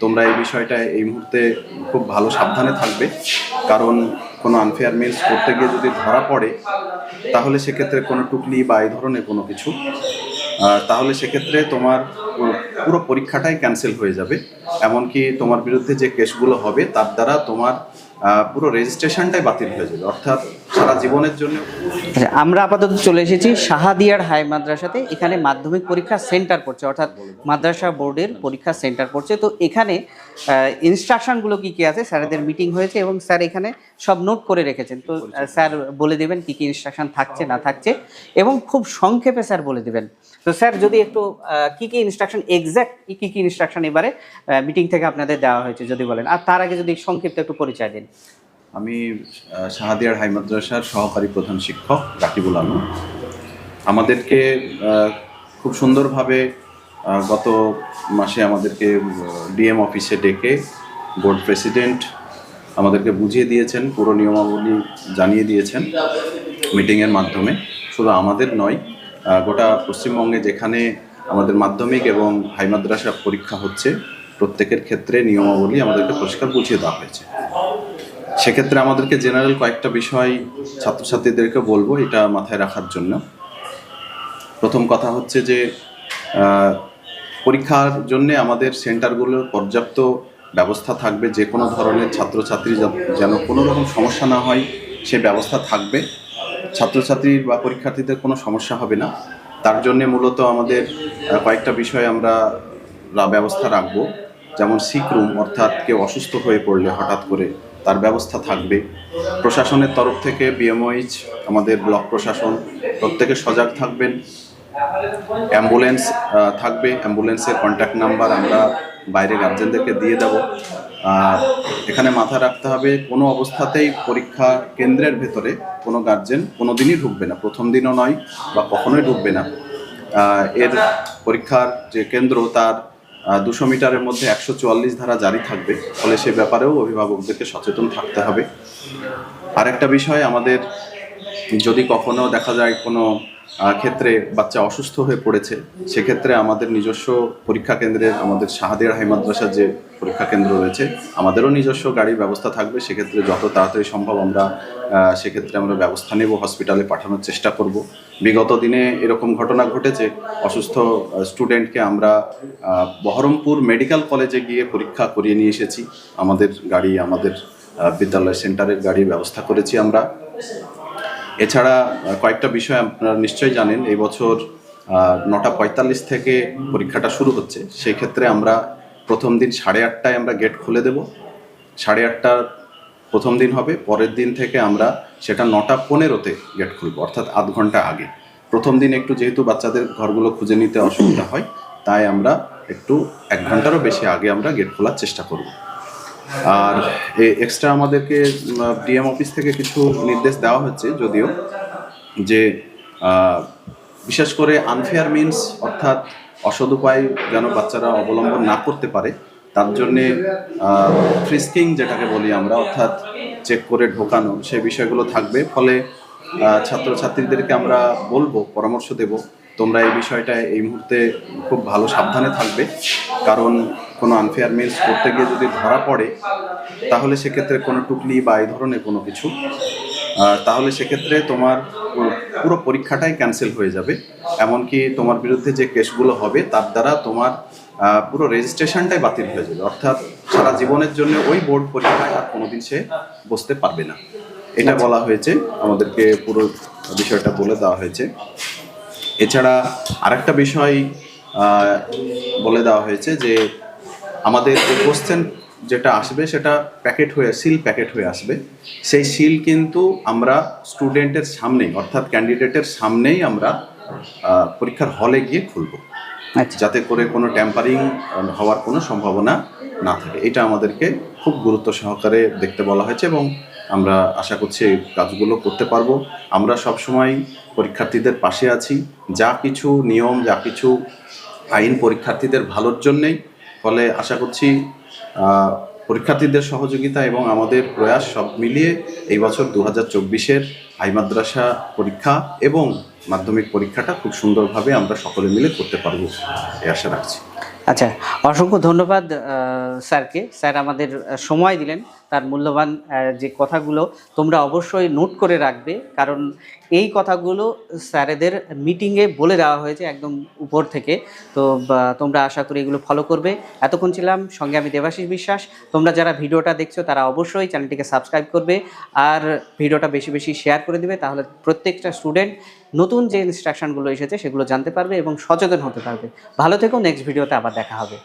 তোমরা এই বিষয়টা এই মুহূর্তে খুব ভালো সাবধানে থাকবে। কারণ কোনো আনফেয়ার মিলস করতে গিয়ে যদি ধরা পড়ে, তাহলে সেক্ষেত্রে কোনো টুকলি বা এই ধরনের কোনো কিছু। তাহলে সেক্ষেত্রে তোমার পুরো- পুরো পরীক্ষাটাই ক্যান্সেল হয়ে যাবে। এমনকি তোমার বিরুদ্ধে যে কেসগুলো হবে, তার দ্বারা তোমার পুরো রেজিস্ট্রেশনটাই বাতিল হয়ে যাবে। অর্থাৎ সারা জীবনের জন্য। আচ্ছা আমরা আপাতত চলে এসেছি শাহাদিয়ার হাই মাদ্রাসাতে। এখানে মাধ্যমিক পরীক্ষা সেন্টার পড়ছে, অর্থাৎ মাদ্রাসা বোর্ডের পরীক্ষা সেন্টার পড়ছে। তো এখানে ইনস্ট্রাকশনগুলো কি কি আছে? স্যারেদের মিটিং হয়েছে এবং স্যার এখানে সব নোট করে রেখেছেন। তো স্যার বলে দেবেন কি কি ইনস্ট্রাকশন থাকছে, না থাকছে এবং খুব সংক্ষেপে স্যার বলে দেবেন। তো স্যার, যদি একটু কি কি ইনস্ট্রাকশন এক্স্যাক্ট কি কি ইনস্ট্রাকশন এবারে মিটিং থেকে আপনাদের দেওয়া হয়েছে যদি বলেন। আর তার আগে যদি সংক্ষিপ্ত একটু পরিচয় দিন। আমি শাহাদিয়ার হাই মাদ্রাসার সহকারী প্রধান শিক্ষক রাকিবুল আলম। আমাদেরকে খুব সুন্দরভাবে গত মাসে আমাদেরকে ডিএম অফিসে ডেকে বোর্ড প্রেসিডেন্ট আমাদেরকে বুঝিয়ে দিয়েছেন, পুরো নিয়মাবলী জানিয়ে দিয়েছেন মিটিংয়ের মাধ্যমে। শুধু আমাদের নয় গোটা পশ্চিমবঙ্গে যেখানে আমাদের মাধ্যমিক এবং হাই মাদ্রাসা পরীক্ষা হচ্ছে, প্রত্যেকের ক্ষেত্রে নিয়মাবলী আমাদেরকে পরিষ্কার বুঝিয়ে দেওয়া হয়েছে। সেক্ষেত্রে আমাদেরকে জেনারেল কয়েকটা বিষয় ছাত্রছাত্রীদেরকে বলব এটা মাথায় রাখার জন্য। প্রথম কথা হচ্ছে যে পরীক্ষার জন্য আমাদের সেন্টারগুলোর পর্যাপ্ত ব্যবস্থা থাকবে, যে কোনো ধরনের ছাত্রছাত্রী যেন কোনো রকম সমস্যা না হয়, সে ব্যবস্থা থাকবে। ছাত্রছাত্রীর বা পরীক্ষার্থীদের কোনো সমস্যা হবে না। তার জন্য মূলত আমাদের কয়েকটা বিষয় আমরা ব্যবস্থা রাখব। যেমন সিক রুম অর্থাৎ কেউ অসুস্থ হয়ে পড়লে হঠাৎ করে তার ব্যবস্থা থাকবে। প্রশাসনের তরফ থেকে বিএমওইচ আমাদের ব্লক প্রশাসন প্রত্যেকে সজাগ থাকবেন। অ্যাম্বুলেন্স থাকবে। অ্যাম্বুলেন্সের কন্ট্যাক্ট নাম্বার আমরা বাইরে গার্জেনদেরকে দিয়ে দেব। আর এখানে মাথা রাখতে হবে, কোনো অবস্থাতেই পরীক্ষা কেন্দ্রের ভেতরে কোনো গার্জেন কোনো দিনই ঢুকবে না। প্রথম দিনও নয় বা কখনোই ঢুকবে না। এর পরীক্ষার যে কেন্দ্র, তার দুশো মিটারের মধ্যে একশো চুয়াল্লিশ ধারা জারি থাকবে। ফলে সে ব্যাপারেও অভিভাবকদেরকে সচেতন থাকতে হবে। আরেকটা বিষয়, আমাদের যদি কখনো দেখা যায় কোনো ক্ষেত্রে বাচ্চা অসুস্থ হয়ে পড়েছে, সেক্ষেত্রে আমাদের নিজস্ব পরীক্ষা কেন্দ্রের, আমাদের শাহাদিয়ার হাই মাদ্রাসার যে পরীক্ষা কেন্দ্র রয়েছে, আমাদেরও নিজস্ব গাড়ির ব্যবস্থা থাকবে, সেক্ষেত্রে যত তাড়াতাড়ি সম্ভব আমরা সেক্ষেত্রে আমরা ব্যবস্থা নেব হসপিটালে পাঠানোর চেষ্টা করব। বিগত দিনে এরকম ঘটনা ঘটেছে, অসুস্থ স্টুডেন্টকে আমরা বহরমপুর মেডিকেল কলেজে গিয়ে পরীক্ষা করিয়ে নিয়ে এসেছি। আমাদের গাড়ি, আমাদের বিদ্যালয় সেন্টারের গাড়ির ব্যবস্থা করেছি আমরা। এছাড়া কয়েকটা বিষয় আপনারা নিশ্চয়ই জানেন, এই বছর নটা পঁয়তাল্লিশ থেকে পরীক্ষাটা শুরু হচ্ছে। সেই ক্ষেত্রে আমরা প্রথম দিন সাড়ে আটটায় আমরা গেট খুলে দেব। সাড়ে আটটার প্রথম দিন হবে, পরের দিন থেকে আমরা সেটা নটা পনেরোতে গেট খুলবো, অর্থাৎ আধ ঘণ্টা আগে। প্রথম দিন একটু যেহেতু বাচ্চাদের ঘরগুলো খুঁজে নিতে অসুবিধা হয়, তাই আমরা একটু এক ঘন্টারও বেশি আগে আমরা গেট খোলার চেষ্টা করব। আর এক্সট্রা আমাদেরকে ডিএম অফিস থেকে কিছু নির্দেশ দেওয়া হচ্ছে যদিও যে বিশেষ করে আনফেয়ার মিনস অর্থাৎ অসদ উপায় যেন বাচ্চারা অবলম্বন না করতে পারে, তার জন্যে ফ্রিস্কিং যেটাকে বলি আমরা, অর্থাৎ চেক করে ঢোকানো সেই বিষয়গুলো থাকবে। ফলে ছাত্রছাত্রীদেরকে আমরা বলব, পরামর্শ দেব, তোমরা এই বিষয়টা এই মুহূর্তে খুব ভালো সাবধানে থাকবে। কারণ কোনো আনফেয়ার মিলস করতে গিয়ে যদি ধরা পড়ে তাহলে সেক্ষেত্রে কোনো টুকলি বা এই ধরনের কোনো কিছু। তাহলে সেক্ষেত্রে তোমার পুরো- পুরো পরীক্ষাটাই ক্যান্সেল হয়ে যাবে। এমনকি তোমার বিরুদ্ধে যে কেসগুলো হবে তার দ্বারা তোমার পুরো রেজিস্ট্রেশনটাই বাতিল হয়ে যাবে। অর্থাৎ সারা জীবনের জন্য ওই বোর্ড পরীক্ষায় আর কোনোদিন সে বসতে পারবে না। এটা বলা হয়েছে। আমাদেরকে পুরো বিষয়টা বলে দেওয়া হয়েছে। এছাড়া আরেকটা বিষয় বলে দেওয়া হয়েছে যে আমাদের যে কোশ্চেন যেটা আসবে সেটা প্যাকেট হয়ে সিল প্যাকেট হয়ে আসবে। সেই সিল কিন্তু আমরা স্টুডেন্টের সামনেই অর্থাৎ ক্যান্ডিডেটের সামনেই আমরা পরীক্ষার হলে গিয়ে খুলবো। আচ্ছা। যাতে করে কোনো ট্যাম্পারিং হওয়ার কোনো সম্ভাবনা না থাকে। এটা আমাদেরকে খুব গুরুত্ব সহকারে দেখতে বলা হয়েছে এবং আমরা আশা করছি এই কাজগুলো করতে পারব। আমরা সবসময় পরীক্ষার্থীদের পাশে আছি। যা কিছু নিয়ম যা কিছু আইন পরীক্ষার্থীদের ভালোর জন্যেই ফলে আশা করছি পরীক্ষার্থীদের সহযোগিতা এবং আমাদের প্রয়াস সব মিলিয়ে এই বছর দু হাজার চব্বিশের হাই মাদ্রাসা পরীক্ষা এবং মাধ্যমিক পরীক্ষাটা খুব সুন্দরভাবে আমরা সকলে মিলে করতে পারব এই আশা রাখছি। আচ্ছা অসংখ্য ধন্যবাদ স্যারকে। স্যার আমাদের সময় দিলেন। তার মূল্যবান যে কথাগুলো তোমরা অবশ্যই নোট করে রাখবে। কারণ এই কথাগুলো স্যারেদের মিটিংয়ে বলে দেওয়া হয়েছে একদম উপর থেকে। তো তোমরা আশা করি এগুলো ফলো করবে। এতক্ষণ ছিলাম সঙ্গে আমি দেবাশিস বিশ্বাস। তোমরা যারা ভিডিওটা দেখছ, তারা অবশ্যই চ্যানেলটিকে সাবস্ক্রাইব করবে। আর ভিডিওটা বেশি বেশি শেয়ার করে দিবে, তাহলে প্রত্যেকটা স্টুডেন্ট নতুন যে ইনস্ট্রাকশনগুলো এসেছে, সেগুলো জানতে পারবে এবং সচেতন হতে পারবে। ভালো থেকো নেক্সট ভিডিওতে আবার দেখা হবে।